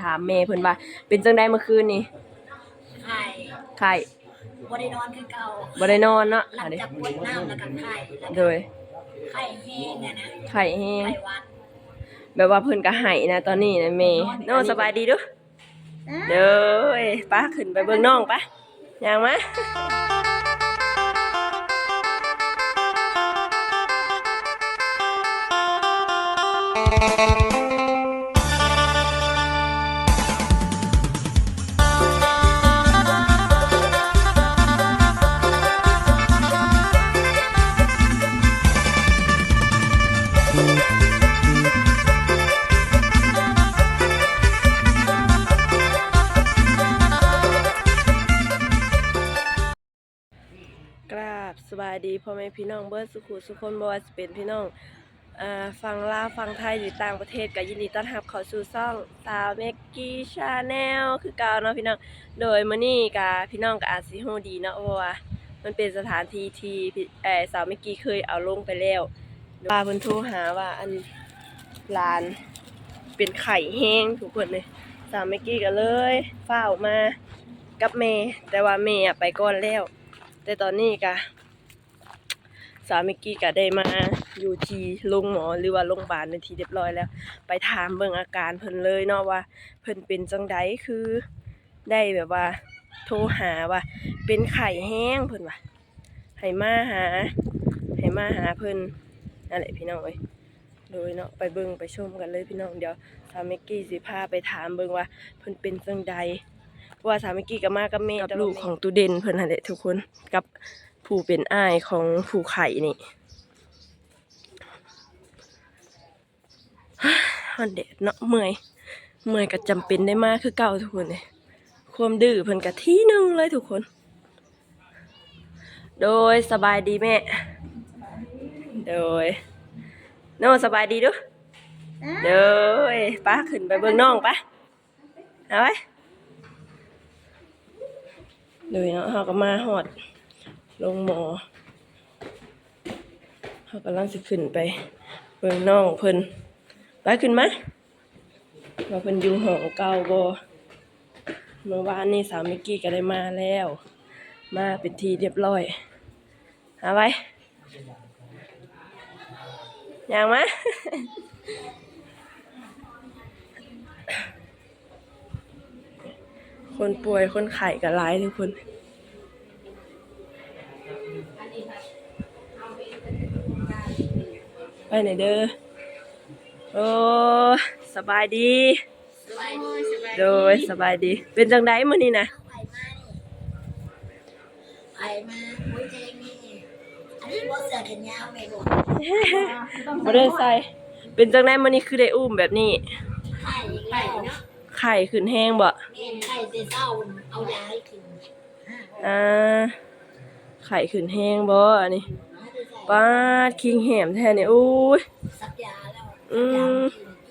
ถามแม่เพิ่นว่าเป็นจังไดเมื่อคืนนี่ไข่ไข่บ่ได้นอนคือเก่าบ่ได้นอนเนาะหลัอังนนี้จากปวดน้ำแล้วก็ไข่แล้วโดก็ยไข่แห้งอะนะไข่แห้งไข่หวัดแบบว่าเพิ่นก็ให้นะตอนนี้นะแม่โน้สบายดีเด้อเด้อป้าขึ้นไปเบิ่งน้องปะย่างมา สบายดีพ่อแม่พี่น้องเบิร์ดสุขุสุคนบวสเป็นพี่น้องอฟังลาวฟังไทยหรือต่างประเทศก็ยินดีต้อนรับเข้าสู่ช่องสาวเมกกี้ชาแนลคือเก่าเนาะพี่น้องโดยมื้อนี้ก็พี่น้องก็อาจสิฮู้ดีเนาะเพราะว่ามันเป็นสถานที่ที่เออสาวเมกกี้เคยเอาลงไปแล้วว่าเพิ่นโทรหาว่าอันลานเป็นไข่แห้งทุกคนเลยสาวเมกกี้ก็เลยฟ้ามากับแม่แต่ว่าแม่อะไปก่อนแล้ว แต่ตอนนี้ก็ สาวเมกกี้ก็ได้มาอยู่ที่โรงหมอหรือว่าโรงพยาบาลเป็นที่เรียบร้อยแล้ว ไปถามเบิ่งอาการเพิ่นเลยเนาะว่า เพิ่นเป็นจังไดคือได้แบบว่า โทรหาว่า เป็นไข้แห้งเพิ่นว่าให้มาหาให้มาหาเพิ่นนั่นแหละพี่น้องเอ้ยโดยเนาะไปเบิ่งไปชมกันเลยพี่น้องเดี๋ยวสาวเมกกี้สิพาไปถามเบิ่งว่าเพิ่นเป็นจังใดว่าสาวเมกกี้ก็มากับแม่กับลูกของตูเด่นเพิ่นนั่นแหละทุกคนกับ ผู้เป็นอ้ายของผู้ไข่นี่ฮอนเดดเนาะเมื่อย เมื่อยก็จำเป็นได้มากคือเก่าทุกคนเลยความดื้อเพิ่นกะที่หนึ่งเลยทุกคน โดยสบายดีแม่ โดยโน่สบายดีดูโดยป้าขึ้นไปเบิ่งน้องปะเอาไว้โดยเนาะเฮาก็มาฮอด ลงหมอเฮากำลังสิขึ้นไปเบิ่งน้องเพิ่นไปขึ้นมว่าเพิ่นอยู่ห้องเก่าบ่เมื่อวานนี้สาวมิกกี้ก็ได้มาแล้ว มาเป็นทีเรียบร้อยหาไว้อย่างมคนป่วยคนไข้ก็หลายทุกคน ไปไหนเด้อโอ้สบายดีสบายดีสบายโดยสบายดี เป็นจังไดมื้อนี้นะไข่มานี่ไข่มาโอ้ยเจงนี่อันนี้บ่เสือแขนยาวแม่ลูกบ่ได้ใส่เป็นจังไดมื้อนี้คือได้อุ้มแบบนี้ไข่ไข่เนาะไข้ขึ้นแห้งบ่แม่นไข่แต่เช้าเอายาให้กินอ่าไข้ขึ้นแห้งบ่อันนี้ ป้าดคิงแหมแท้นี่อุ้ยสักยาแล้วอืม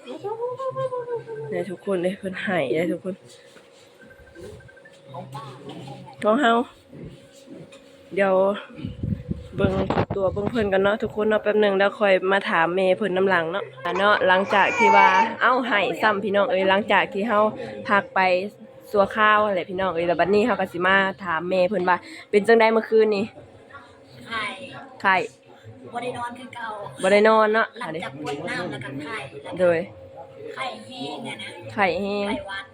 สักยากินเนี่ยทุกคนเลยเพิ่นให้ได้ทุกคนของป้าของเฮาเดี๋ยวเบิ่งตัวเบิ่งเพิ่นกันเนาะทุกคนเนาะแป๊บหนึงแล้วค่อยมาถามแม่เพิ่นน้ำหลังเนาะอ่าเนาะหลังจากที่ว่าเอ้าให้ซ้ำพี่น้องเอ้ยหลังจากที่เฮาพักไปสัวข้าวอะไรพี่น้องเอ้ยแล้วบัดนี้เฮาก็สิมาถามแม่เพิ่นว่าเป็นจังไดเมื่อคืนนี่ไข่ ไข้ บ่ได้นอนคือเก่าบ่ได้นอนเนาะหลัอังนนี้จากปวดน้ำแล้วก็ไข่แล้วโดก็ยไข่แห้งอะนะไข้แห้งไข่หวัด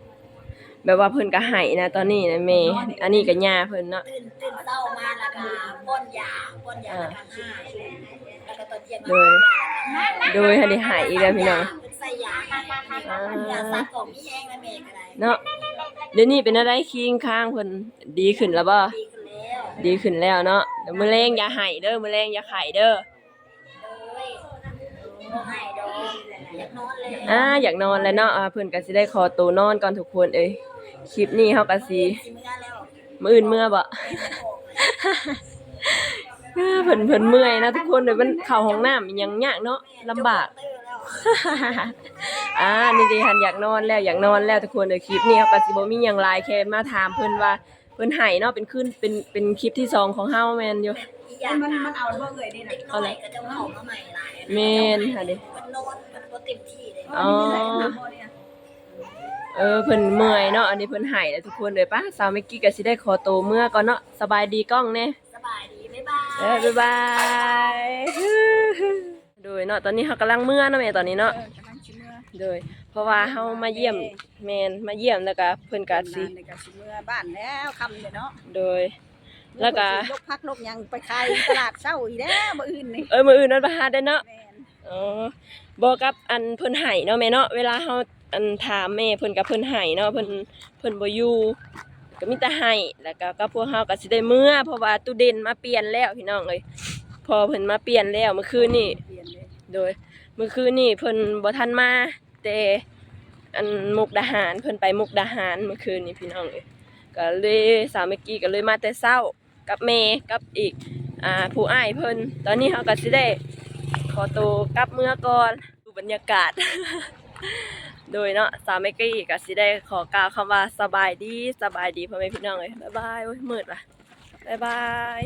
แบบว่าเพิ่นก็ให้นะตอนนี้นะแม่อันนี้ก็ย่าเพิ่นเนาะตื่นตื่นเช้ามาแล้วก็ป้อนยาป้อนยาแล้วก็ให้แล้วก็ตอนเย็นมาโดย โดยให้ได้ให้อีกแล้วพี่น้องใส่ยาให้ยาซักของมีแห้งแล้วแม่ก็ได้เนาะเดี๋ยวนี้เป็นอะไรคิงข้างเพิ่นดีขึ้นแล้วบ่ดีขึ้นแล้ว ดีขึ้นแล้วเนาะเดี๋ยวมือแรงอย่าให้เด้อมือแรงอย่าไข้เด้ออ่าอยากนอนแล้วเนาะอ่าเพิ่อนก็สิได้ขอตัวนอนก่อนทุกคนเอ้ยคลิปนี้เฮาก็สิสิเมื่อแล้วมื้ออื่นเมื่อบ่อ่าเพิ่นเพิ่นเมื่อยนะทุกคนเดี๋ยวมันเข้าห้องน้ำอีหยังยากเนาะลำบากอ่านี่ดีหันอยากนอนแล้วอยากนอนแล้วทุกคนเดี๋ยวคลิปนี้เขาก็สิบ่มีหยังหลายแค่มาถามเพิ่นว่า เพิ่นให้เนาะเป็นขึ้นเป็นเป็นคลิปที่สองของเฮาแม่นอยู่ อีกอย่างมันมันเอาบ่เอ่ยนี่น่ะเด็กน้อยก็จะมาเอามาใหม่หลายแม่นค่ะดิมันนอนมันบ่เต็มที่เลยอ๋อเออเพิ่นเมื่อยเนาะอันนี้เพิ่นหายแล้วทุกคนเลยปะสาวเมกกี้ก็สิได้ขอตัวเมื่อก่อนเนาะสบายดีกล้องแน่ สบายดีบ๊ายบาย เออบ๊ายบาย โดยเนาะตอนนี้เฮากำลังเมื่อเนาะแม่ตอนนี้เนาะ เออกำลังชิเมื่อ โดย เพราะว่าเฮามาเยี่ยมแมนมาเยี่ยมแล้วก็เพิ่นก็สิบ้านนี่ก็ชิเมื่อบ้านแล้วคำเลยเนาะโดย แล้วก็ลกพักลกหยังไปขายตลาดเช้าอีกแล้วมื้ออื่นนี่เออมื้ออื่นนั้นบ่หาได้เนาะแม่นอ๋อบอกกับอันเพิ่นไห้เนาะแม่เนาะเวลาเฮาอันถามแม่เพิ่นกับเพิ่นไห้เนาะเพิ่นเพิ่นบ่อยู่ก็มีแต่ไห้แล้วก็กับพวกเฮาก็สิได้เมื่อเพราะว่าตู้เด่นมาเปลี่ยนแล้วพี่น้องเอ้ยพอเพิ่นมาเปลี่ยนแล้วเมื่อคืนนี่เปลี่ยนเลยโดย เมื่อคืนนี่เพิ่นบ่ทันมาแต่อันมุกดาหารเพิ่นไปมุกดาหารเมื่อคืนนี่พี่น้องเอ้ยก็เลยสาวเมกี้ก็เลยมาแต่เช้ากับแม่กับอีกอ่าผู้อ้ายเพิ่นตอนนี้เฮาก็สิได้ขอตัวกลับเมื่อก่อนดูบรรยากาศ โดยเนาะสาวเมกี้ก็สิได้ขอกล่าวคำว่าสบายดีสบายดีพ่อแม่พี่น้องเลยบ๊ายบายโอ้ยมืดว่ะบ๊ายบาย